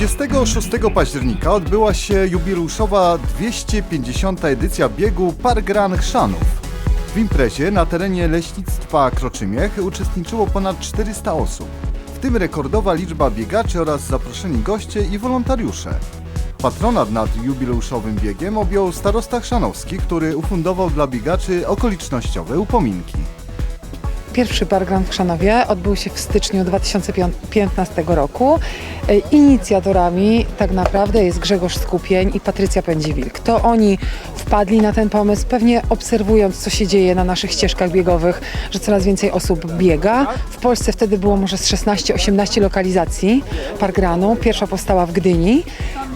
26 października odbyła się jubileuszowa 250. edycja biegu Park Run Chrzanów. W imprezie na terenie leśnictwa Kroczymiech uczestniczyło ponad 400 osób, w tym rekordowa liczba biegaczy oraz zaproszeni goście i wolontariusze. Patronat nad jubileuszowym biegiem objął starosta Chrzanowski, który ufundował dla biegaczy okolicznościowe upominki. Pierwszy pargram w Chrzanowie odbył się w styczniu 2015 roku. E, Inicjatorami tak naprawdę jest Grzegorz Skupień i Patrycja Pędziwilk. To oni wpadli na ten pomysł, pewnie obserwując, co się dzieje na naszych ścieżkach biegowych, że coraz więcej osób biega. W Polsce wtedy było może z 16-18 lokalizacji parkranu. Pierwsza powstała w Gdyni.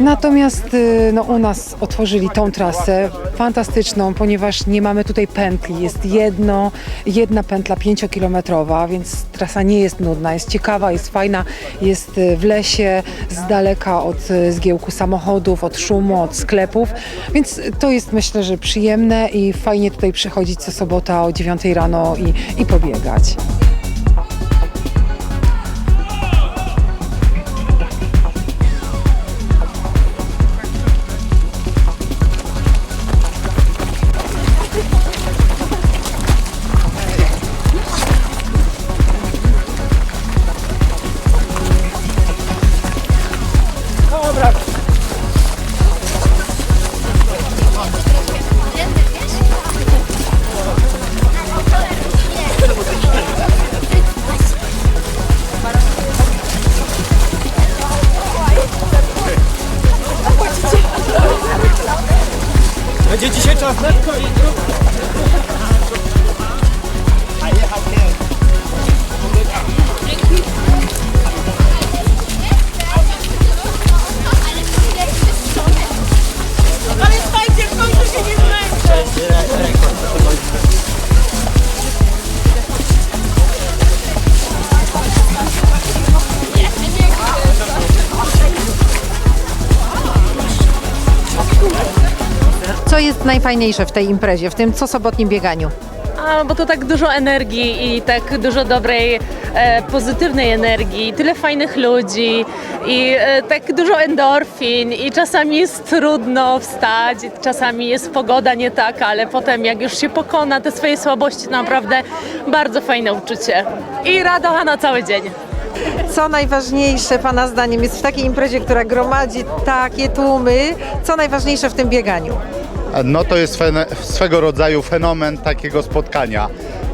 Natomiast y, no, u nas otworzyli tą trasę fantastyczną, ponieważ nie mamy tutaj pętli. Jest jedno, jedna pętla pięciokilometrowa, więc trasa nie jest nudna, jest ciekawa, jest fajna, jest y, w lesie, z daleka od y, zgiełku samochodów, od szumu, od sklepów, więc to jest myślę, że przyjemne i fajnie tutaj przychodzić co sobota o 9 rano i, i pobiegać. Będzie dzisiaj czas letko i Ale Co jest najfajniejsze w tej imprezie, w tym co sobotnim bieganiu? A, bo to tak dużo energii i tak dużo dobrej, e, pozytywnej energii, tyle fajnych ludzi i e, tak dużo endorfin i czasami jest trudno wstać, czasami jest pogoda nie taka, ale potem jak już się pokona te swoje słabości, to naprawdę bardzo fajne uczucie i radocha na cały dzień. Co najważniejsze Pana zdaniem jest w takiej imprezie, która gromadzi takie tłumy, co najważniejsze w tym bieganiu? No to jest swego rodzaju fenomen takiego spotkania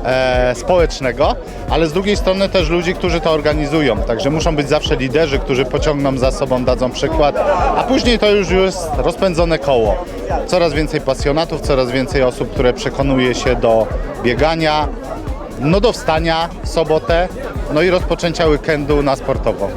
e, społecznego, ale z drugiej strony też ludzi, którzy to organizują. Także muszą być zawsze liderzy, którzy pociągną za sobą, dadzą przykład, a później to już jest rozpędzone koło. Coraz więcej pasjonatów, coraz więcej osób, które przekonuje się do biegania, no do wstania w sobotę, no i rozpoczęcia weekendu na sportowo.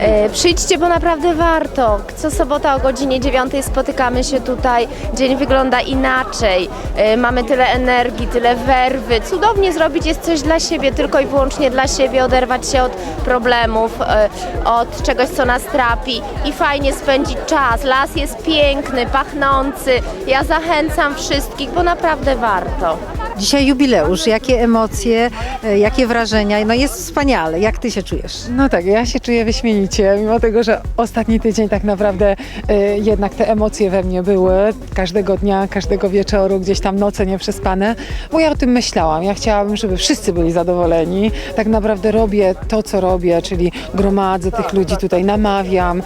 E, Przyjdźcie, bo naprawdę warto. Co sobota o godzinie 9 spotykamy się tutaj. Dzień wygląda inaczej. E, Mamy tyle energii, tyle werwy. Cudownie zrobić jest coś dla siebie, tylko i wyłącznie dla siebie, oderwać się od problemów, e, od czegoś, co nas trapi i fajnie spędzić czas. Las jest piękny, pachnący. Ja zachęcam wszystkich, bo naprawdę warto. Dzisiaj jubileusz, jakie emocje, e, jakie wrażenia? No jest wspaniale. Jak Ty się czujesz? No tak, ja się czuję wyśmienicie, mimo tego, że ostatni tydzień tak naprawdę y, jednak te emocje we mnie były. Każdego dnia, każdego wieczoru, gdzieś tam noce nieprzespane, bo ja o tym myślałam. Ja chciałabym, żeby wszyscy byli zadowoleni. Tak naprawdę robię to, co robię, czyli gromadzę tych ludzi tutaj, namawiam, y,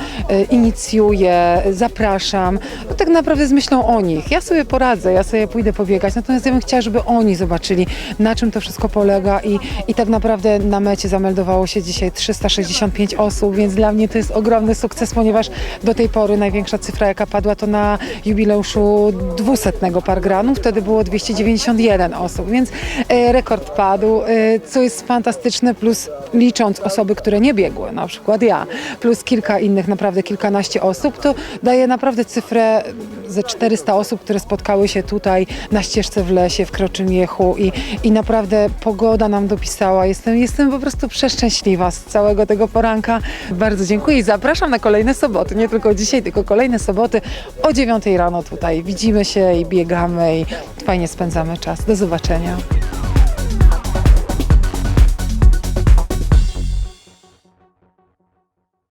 inicjuję, zapraszam. No tak naprawdę z myślą o nich. Ja sobie poradzę, ja sobie pójdę pobiegać, natomiast ja bym chciała, żeby oni zobaczyli, na czym to wszystko polega i, i tak naprawdę na mecie zameldowało się dzisiaj 365 osób, więc dla mnie to jest ogromny sukces, ponieważ do tej pory największa cyfra, jaka padła, to na jubileuszu 200 parkranu, wtedy było 291 osób, więc e, rekord padł, e, co jest fantastyczne, plus licząc osoby, które nie biegły, na przykład ja, plus kilka innych, naprawdę kilkanaście osób, to daje naprawdę cyfrę ze 400 osób, które spotkały się tutaj na ścieżce w lesie, w I, i naprawdę pogoda nam dopisała. Jestem, jestem po prostu przeszczęśliwa z całego tego poranka. Bardzo dziękuję i zapraszam na kolejne soboty. Nie tylko dzisiaj, tylko kolejne soboty o 9 rano tutaj. Widzimy się i biegamy i fajnie spędzamy czas. Do zobaczenia.